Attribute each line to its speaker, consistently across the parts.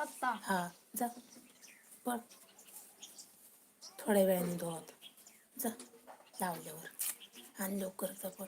Speaker 1: आत्ता
Speaker 2: हा जा. पळ. थोड्या वेळाने धुवत जा लावल्यावर. आणि लवकर जा पळ.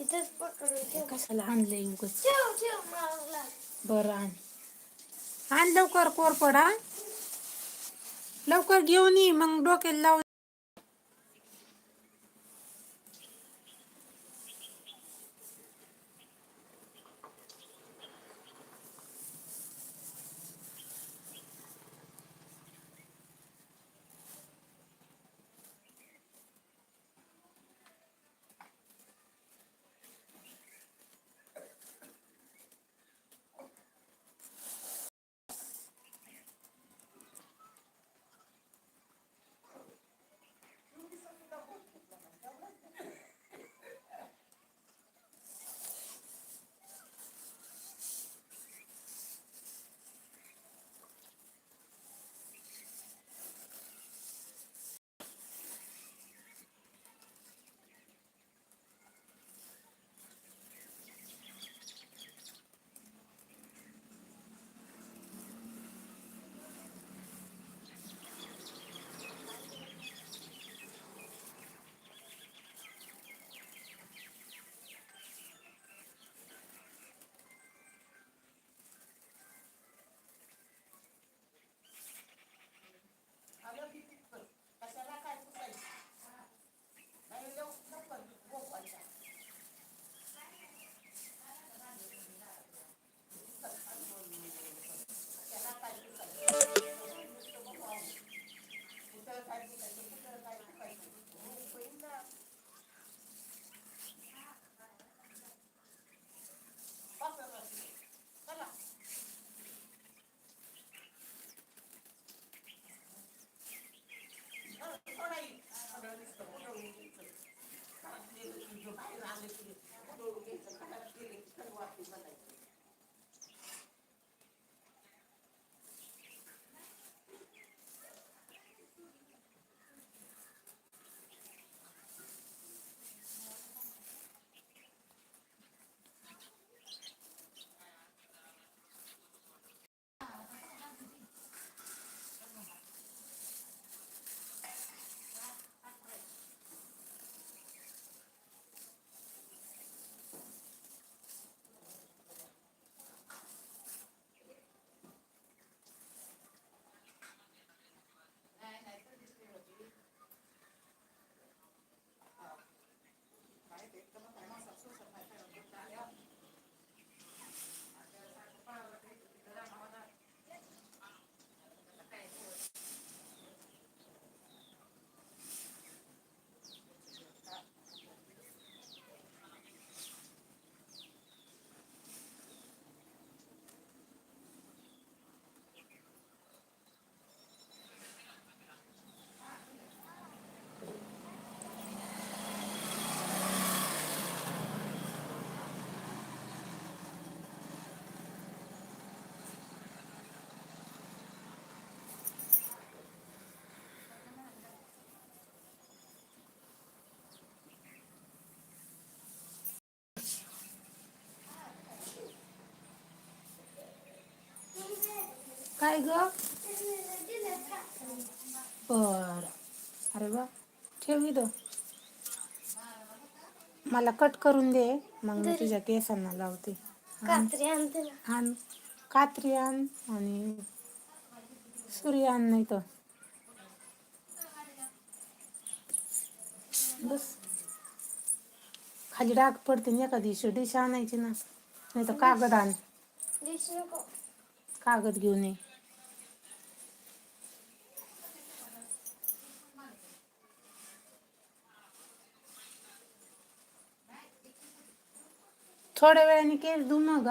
Speaker 1: इथेच पकडून ठेव.
Speaker 2: कशाला आणलंय उगच?
Speaker 1: ठेव ठेव मला
Speaker 2: बरं आण. आण लवकर कोरपडा लवकर घेऊन ये मग डोक्याला लाव काय ग? बर. अरे वा. ठेव इथं. मला कट करून दे. मग मी तुझ्या केसांना लावते.
Speaker 1: कात्री आणते ना.
Speaker 2: आण. कात्री आण आणि सुरी आण नाही तर. बस. खाली डाग पडते ना एका दिवशी डिश आणायची ना. नाही तर कागद आण. कागद घेऊन ये. थोड्या वेळाने केस धु मग.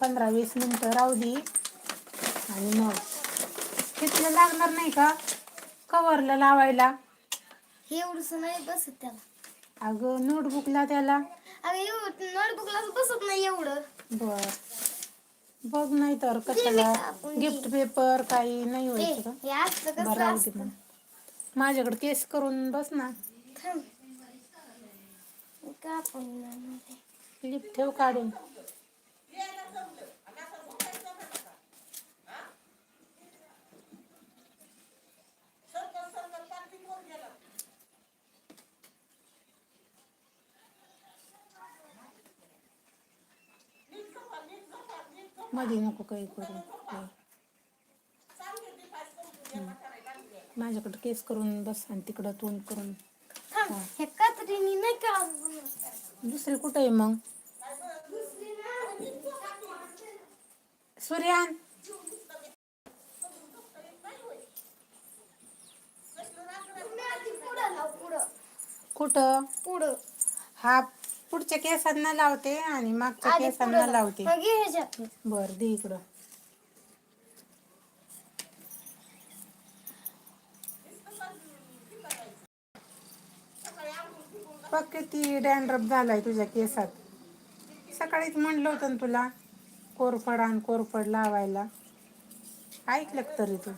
Speaker 2: पंधरा वीस मिनिटं राहू दे. आणि मग तिथलं लागणार नाही का? कवरला लावायला.
Speaker 1: एवढंच नाही बसत त्याला.
Speaker 2: अगं नोटबुकला त्याला.
Speaker 1: अगं एवढं नोटबुकला बसत नाही एवढं.
Speaker 2: बर. बघ नाही तर कशाला गिफ्ट पेपर काही नाही व्हायचं का?
Speaker 1: हे
Speaker 2: बरं
Speaker 1: कसं
Speaker 2: राहू दे
Speaker 1: असतं?
Speaker 2: मग. माझ्याकडे केस करून बस ना. क्लिप ठेव काढून. मध्ये नको काही करू. माझ्याकडे केस करून बस आणि तिकडं तोंड करून.
Speaker 1: हे कात्रीने नाही का
Speaker 2: दुसरी कुठं आहे मग सूर्यान कुठं?
Speaker 1: पुढं.
Speaker 2: हा पुढच्या केसांना लावते आणि मागच्या केसांना लावते. बर दे इकडं. बघ किती डॅन्ड्रफ झालाय तुझ्या केसात? सकाळीच म्हणलं होतं ना तुला कोरफड आण कोरफड लावायला. ऐकलं तरी तू?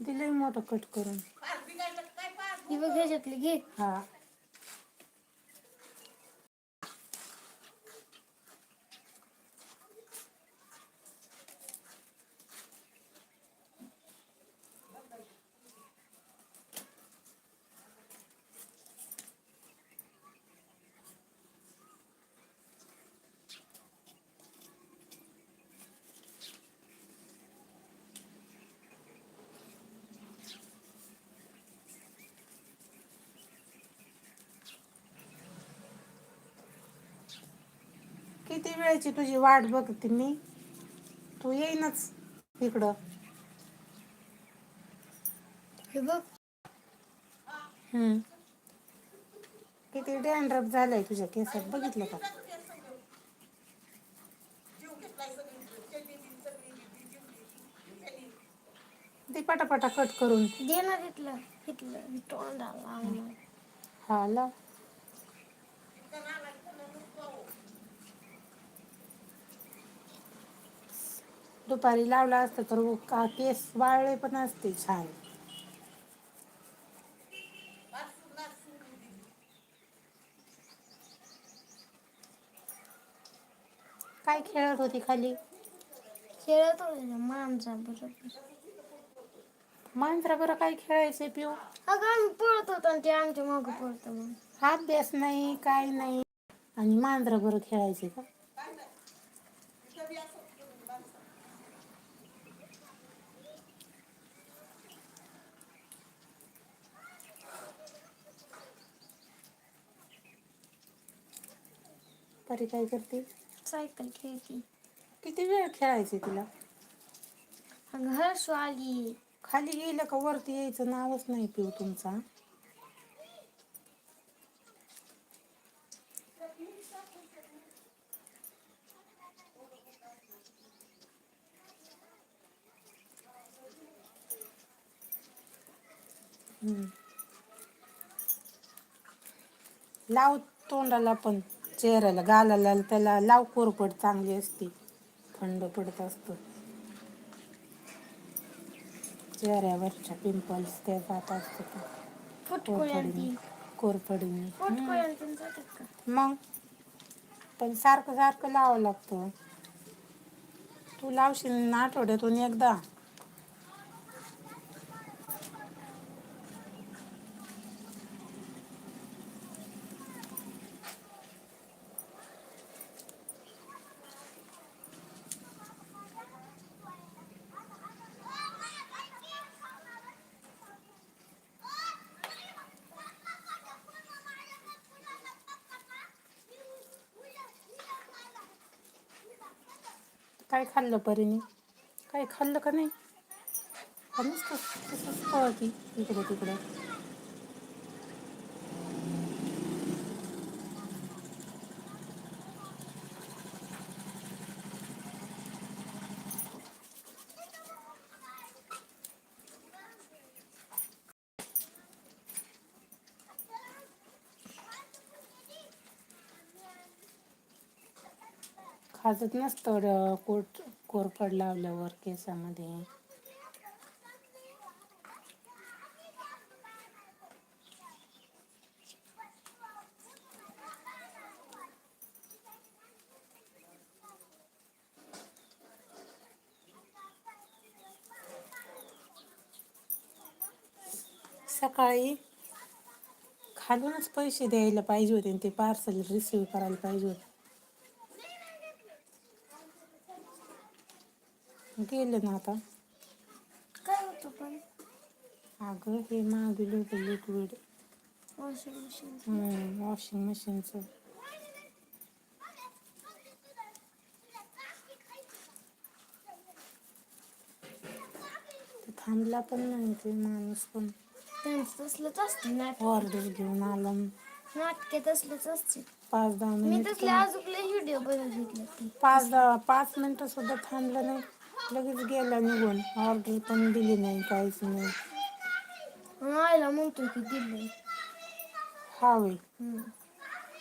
Speaker 2: दिलंय मोठं कट करून.
Speaker 1: ही बघ ह्याच्यातली घे.
Speaker 2: हा. किती वेळची तुझी वाट बघते मी? तू येईनच इकडं.
Speaker 1: हे बघ.
Speaker 2: हम्म. किती डॅन्ड्रफ झालाय तुझ्या केसात बघितलं का? ते पटापटा कट करून.
Speaker 1: दे ना तिथलं तिथलं तोंडाला लावून.
Speaker 2: हा लाव. दुपारी लावला असतं तर का केस वाळले पण असते छान. काय खेळत होती खाली?
Speaker 1: खेळत होते माणसा बरोबर.
Speaker 2: मांजरा बरं काय खेळायचे पिऊ?
Speaker 1: अगं आम्ही पळत होतो आणि ते आमच्या मागं पळतो मग
Speaker 2: अभ्यास नाही काय नाही. आणि मांजरा बरं खेळायचे का? परी काय करते?
Speaker 1: सायकल खेळती.
Speaker 2: किती वेळ खेळायचे तिला?
Speaker 1: हर्षू आली
Speaker 2: खाली गेलं का वरती यायचं नावच नाही पिऊ तुमचा. हम्म. लाव तोंडाला पण. चेहऱ्याला गालाला त्याला लाव कोरपड चांगली असते थंड पडत असतं. चेहऱ्यावरच्या पिंपल्स ते जात असतात
Speaker 1: फुटकुळ्यांती.
Speaker 2: कोरपडीने
Speaker 1: फुटकुळ्यांती जातात का?
Speaker 2: मग? पण सारखं सारखं लावावं लागतं. तू लावशील ना आठवड्यातून एकदा. काय खाल्लं परीने काय खाल्लं का नाही? का नुसतं तसंच पळती तिकडं. खाजत नसतं. कोट कोरफड लावल्यावर केसामध्ये. सकाळी खालूनच पैसे द्यायला पाहिजे होते आणि ते पार्सल रिसिव्ह करायला पाहिजे होते. गेले ना आता.
Speaker 1: काय होतं पण?
Speaker 2: अगं हे मागवलं होतं लिक्विड
Speaker 1: वॉशिंग मशीन
Speaker 2: वॉशिंग मशीनचं थांबला पण नाही ते माणूस पण.
Speaker 1: त्यांचं तसलंच असते नाटक.
Speaker 2: ऑर्डर घेऊन आला.
Speaker 1: नाटके तसलंच असते.
Speaker 2: पाच दहा
Speaker 1: मी
Speaker 2: मिनिट
Speaker 1: तसले अजूनले व्हिडिओ
Speaker 2: पाच दहा पाच मिनिटं सुद्धा थांबलं नाही. लगेच गेला निघून. ऑर्डर पण दिली नाही काहीच नाही.
Speaker 1: आईला म्हणतो की दिले.
Speaker 2: हा होय.
Speaker 1: हम्म.